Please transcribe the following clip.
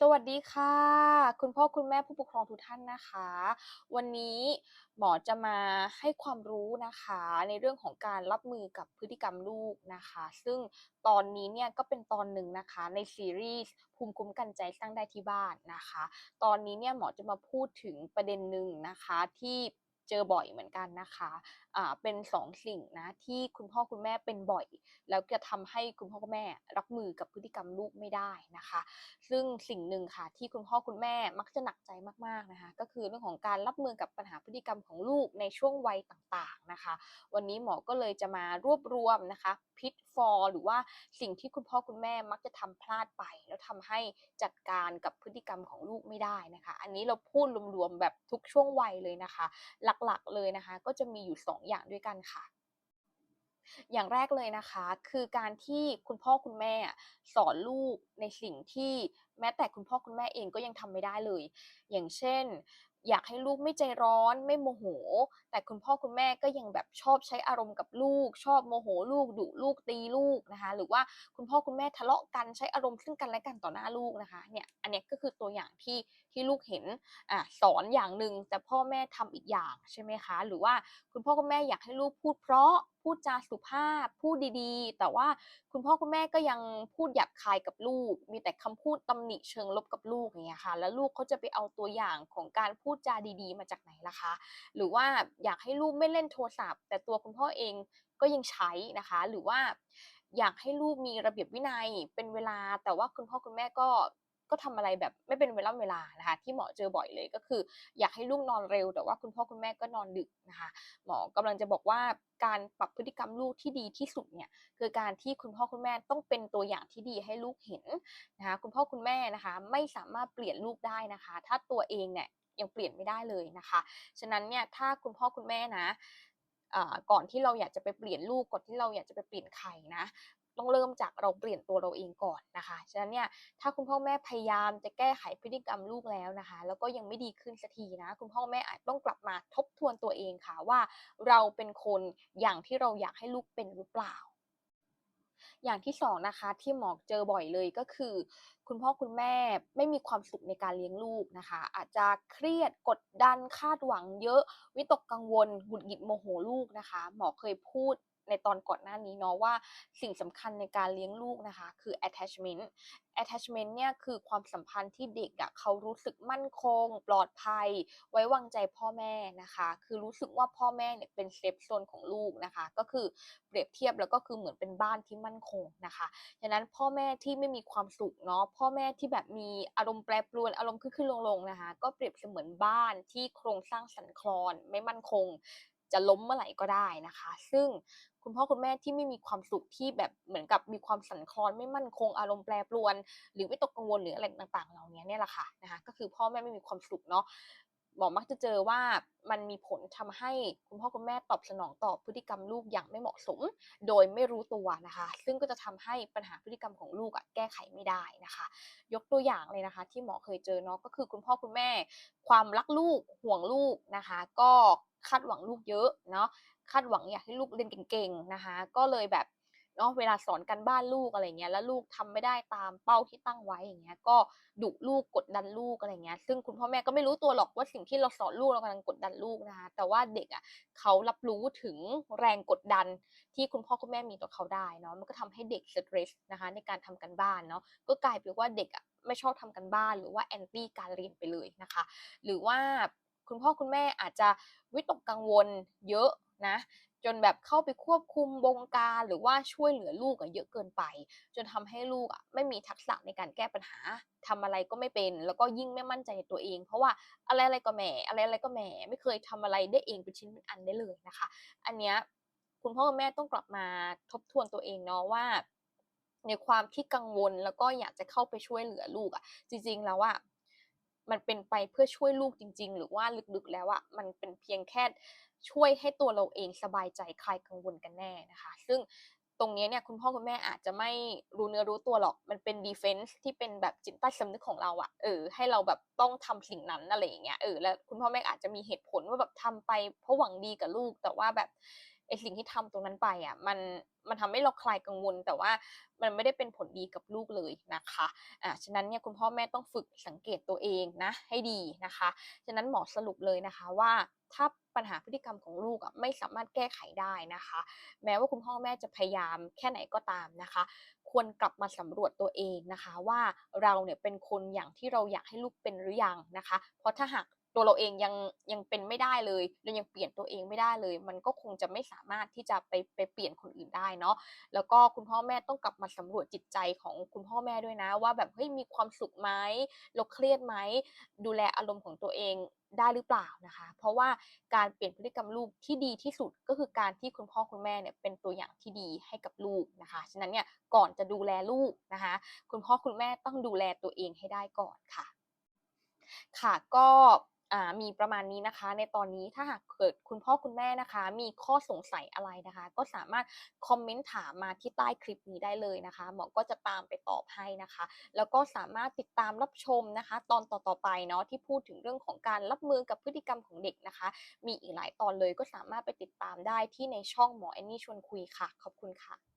สวัสดีค่ะ คุณพ่อคุณแม่ผู้ปกครองทุกท่านนะคะ วันนี้หมอจะมาให้ความรู้นะคะ ในเรื่องของการรับมือกับพฤติกรรมลูกนะคะ ซึ่งตอนนี้เนี่ยก็เป็นตอนหนึ่งนะคะในซีรีส์ภูมิคุ้มกันใจสร้างได้ที่บ้านนะคะ ตอนนี้เนี่ยหมอจะมาพูดถึงประเด็นหนึ่งนะคะที่ เจอบ่อยเหมือนกันนะคะอ่าเป็นสองสิ่งนะที่คุณพ่อคุณแม่เป็นบ่อย แล้วจะทำให้คุณพ่อคุณแม่รับมือกับพฤติกรรมลูกไม่ได้นะคะ ซึ่งสิ่งหนึ่งค่ะที่คุณพ่อคุณแม่มักจะหนักใจมากๆนะคะ ก็คือเรื่องของการรับมือกับปัญหาพฤติกรรมของลูกในช่วงวัยต่างๆนะคะ วันนี้หมอก็เลยจะมารวบรวมนะคะพิท ฟอลหรือว่าสิ่งที่คุณพ่อคุณแม่มักจะทำพลาดไป แล้วทำให้จัดการกับพฤติกรรมของลูกไม่ได้นะคะ อันนี้เราพูดรวมๆแบบทุกช่วงวัยเลยนะคะ หลักๆเลยนะคะ ก็จะมีอยู่ 2 อย่างด้วยกันค่ะอย่างแรกเลยนะคะคือการที่คุณพ่อคุณแม่สอนลูกในสิ่งที่แม้แต่คุณพ่อคุณแม่เองก็ยังทำไม่ได้เลย อย่างเช่น อยากให้ลูกไม่ใจร้อนไม่โมโห แต่คุณพ่อคุณแม่ก็ยังแบบชอบใช้อารมณ์กับลูก ชอบโมโหลูกดุลูกตีลูกนะคะ หรือว่าคุณพ่อคุณแม่ทะเลาะกันใช้อารมณ์ซึ่งกันและกันต่อหน้าลูกนะคะเนี่ยอันนี้ก็คือตัวอย่างที่ที่ลูกเห็นอะสอนอย่างหนึ่งแต่พ่อแม่ทำอีกอย่างใช่ไหมคะ หรือว่าคุณพ่อคุณแม่อยากให้ลูกพูดเพราะพูดจาสุภาพพูดดีๆ แต่ว่าคุณพ่อคุณแม่ก็ยังพูดหยาบคายกับลูก มีแต่คำพูดตำหนิเชิงลบกับลูกอย่างเงี้ยค่ะ แล้วลูกเขาจะไปเอาตัวอย่างของการพูดจาดีๆ มาจากไหนล่ะคะ หรือว่าอยากให้ลูกไม่เล่นโทรศัพท์ แต่ตัวคุณพ่อเองก็ยังใช้นะคะ หรือว่าอยากให้ลูกมีระเบียบวินัยเป็นเวลา แต่ว่าคุณพ่อคุณแม่ก็ก็ทำอะไรแบบไม่เป็นเวลาเวลานะคะ ที่หมอเจอบ่อยเลยก็คือ อยากให้ลูกนอนเร็ว แต่ว่าคุณพ่อคุณแม่ก็นอนดึกนะคะ หมอกำลังจะบอกว่าการปรับพฤติกรรมลูกที่ดีที่สุดเนี่ยคือการที่คุณพ่อคุณแม่ต้องเป็นตัวอย่างที่ดีให้ลูกเห็นนะคะ คุณพ่อคุณแม่นะคะ ไม่สามารถเปลี่ยนลูกได้นะคะ ถ้าตัวเองเนี่ย ยังเปลี่ยนไม่ได้เลยนะคะ ฉะนั้นเนี่ยถ้าคุณพ่อคุณแม่นะก่อนที่เราอยากจะไปเปลี่ยนลูกก่อนที่เราอยากจะไปเปลี่ยนใครนะต้องเริ่มจากเราเปลี่ยนตัวเราเองก่อนนะคะ ฉะนั้นเนี่ยถ้าคุณพ่อแม่พยายามจะแก้ไขพฤติกรรมลูกแล้วนะคะ แล้วก็ยังไม่ดีขึ้นสักทีนะ คุณพ่อแม่อาจต้องกลับมาทบทวนตัวเองค่ะว่า เราเป็นคนอย่างที่เราอยากให้ลูกเป็นหรือเปล่า อย่างที่สองนะคะที่หมอเจอบ่อยเลยก็คือ คุณพ่อคุณแม่ไม่มีความสุขในการเลี้ยงลูกนะคะ อาจจะเครียดกดดันคาดหวังเยอะ วิตกกังวลหงุดหงิดโมโหลูกนะคะ หมอเคยพูด ในตอนก่อนหน้านี้เนาะว่าสิ่งสำคัญในการเลี้ยงลูกนะคะ คือ attachment attachment เนี่ยคือความสัมพันธ์ที่เด็กอะเขารู้สึกมั่นคง ปลอดภัย ไว้วางใจพ่อแม่นะคะ คือรู้สึกว่าพ่อแม่เนี่ยเป็นเซฟโซนของลูกนะคะ ก็คือเปรียบเทียบแล้วก็คือเหมือนเป็นบ้านที่มั่นคงนะคะฉะนั้นพ่อแม่ที่ไม่มีความสุขเนาะพ่อแม่ที่แบบมีอารมณ์แปรปรวนอารมณ์ขึ้นขึ้นลงลงนะคะ ก็เปรียบเสมือนบ้านที่โครงสร้างสันคลอนไม่มั่นคง จะล้มเมื่อไหร่ก็ได้นะคะ ซึ่งคุณพ่อคุณแม่ที่ไม่มีความสุขที่แบบเหมือนกับมีความสั่นคลอนไม่มั่นคงอารมณ์แปรปรวน หรือวิตกกังวลหรืออะไรต่างๆ เหล่านี้เนี่ยแหละค่ะนะคะก็คือพ่อแม่ไม่มีความสุขเนาะ หมอมักจะเจอว่ามันมีผลทำให้คุณพ่อคุณแม่ตอบสนองต่อพฤติกรรมลูกอย่างไม่เหมาะสม โดยไม่รู้ตัวนะคะ ซึ่งก็จะทำให้ปัญหาพฤติกรรมของลูกอะแก้ไขไม่ได้นะคะ ยกตัวอย่างเลยนะคะ ที่หมอเคยเจอเนาะก็คือคุณพ่อคุณแม่ ความรักลูกห่วงลูกนะคะ ก็คาดหวังลูกเยอะเนาะคาดหวังอยากให้ลูกเรียนเก่งๆนะคะ ก็เลยแบบ เนาะเวลาสอนกันบ้านลูกอะไรเงี้ยแล้วลูกทำไม่ได้ตามเป้าที่ตั้งไว้อย่างเงี้ยก็ดุลูกกดดันลูกอะไรเงี้ยซึ่งคุณพ่อแม่ก็ไม่รู้ตัวหรอกว่าสิ่งที่เราสอนลูกเรากำลังกดดันลูกนะคะแต่ว่าเด็กอะเขารับรู้ถึงแรงกดดันที่คุณพ่อคุณแม่มีต่อเขาได้เนาะมันก็ทำให้เด็กสตรสนะคะในการทำกันบ้านเนาะก็กลายเป็นว่าเด็กอะไม่ชอบทำกันบ้านหรือว่าแอนตี้การเรียนไปเลยนะคะ หรือว่าคุณพ่อคุณแม่อาจจะวิตกกังวลเยอะนะ จนแบบเข้าไปควบคุมบงการหรือว่าช่วยเหลือลูกอะเยอะเกินไป จนทำให้ลูกอะไม่มีทักษะในการแก้ปัญหาทำอะไรก็ไม่เป็น แล้วก็ยิ่งไม่มั่นใจในตัวเอง เพราะว่าอะไรอะไรก็แหมอะไรอะไรก็แหมไม่เคยทำอะไรได้เองเป็นชิ้นเป็นอันได้เลยนะคะ อันเนี้ยคุณพ่อคุณแม่ต้องกลับมาทบทวนตัวเองเนาะว่า ในความที่กังวลแล้วก็อยากจะเข้าไปช่วยเหลือลูกอะจริงๆแล้วอะ มันเป็นไปเพื่อช่วยลูกจริง ๆ หรือว่าลึกๆแล้วอะมันเป็นเพียงแค่ช่วยให้ตัวเราเองสบายใจคลายกังวลกันแน่นะคะ ซึ่งตรงนี้เนี่ยคุณพ่อคุณแม่อาจจะไม่รู้เนื้อรู้ตัวหรอก มันเป็นดีเฟนซ์ที่เป็นแบบจิตใต้สำนึกของเราอะเออให้เราแบบต้องทำสิ่งนั้นอะไรอย่างเงี้ยเออแล้วคุณพ่อแม่อาจจะมีเหตุผลว่าแบบทำไปเพราะหวังดีกับลูกแต่ว่าแบบ ไอสิ่งที่ทำตรงนั้นไปอะมันมันทำให้เราคลายกังวล แต่ว่ามันไม่ได้เป็นผลดีกับลูกเลยนะคะอ่าฉะนั้นเนี่ยคุณพ่อแม่ต้องฝึกสังเกตตัวเองนะให้ดีนะคะ ฉะนั้นหมอสรุปเลยนะคะว่าถ้าปัญหาพฤติกรรมของลูกอะไม่สามารถแก้ไขได้นะคะ แม้ว่าคุณพ่อแม่จะพยายามแค่ไหนก็ตามนะคะ ควรกลับมาสำรวจตัวเองนะคะ ว่าเราเนี่ยเป็นคนอย่างที่เราอยากให้ลูกเป็นหรือยังนะคะ เพราะถ้าหาก ตัวเราเองยังยังเป็นไม่ได้เลยเรายังเปลี่ยนตัวเองไม่ได้เลย มันก็คงจะไม่สามารถที่จะไปไปเปลี่ยนคนอื่นได้เนาะแล้วก็คุณพ่อแม่ต้องกลับมาสำรวจจิตใจของคุณพ่อแม่ด้วยนะ ว่าแบบเฮ้ยมีความสุขไหมเราเครียดไหมดูแลอารมณ์ของตัวเองได้หรือเปล่านะคะ เพราะว่าการเปลี่ยนพฤติกรรมลูกที่ดีที่สุดก็คือการที่คุณพ่อคุณแม่เนี่ยเป็นตัวอย่างที่ดีให้กับลูกนะคะ ฉะนั้นเนี่ยก่อนจะดูแลลูกนะคะ คุณพ่อคุณแม่ต้องดูแลตัวเองให้ได้ก่อนค่ะ ค่ะก็ มีประมาณนี้นะคะ ในตอนนี้ถ้าหากเกิดคุณพ่อคุณแม่นะคะ มีข้อสงสัยอะไรนะคะ ก็สามารถคอมเมนต์ถามมาที่ใต้คลิปนี้ได้เลยนะคะหมอก็จะตามไปตอบให้นะคะ แล้วก็สามารถติดตามรับชมนะคะ ตอนต่อๆไปเนาะที่พูดถึงเรื่องของการรับมือกับพฤติกรรมของเด็กนะคะ มีอีกหลายตอนเลยก็สามารถไปติดตามได้ที่ในช่องหมอแอนนี่ชวนคุยค่ะ ขอบคุณค่ะ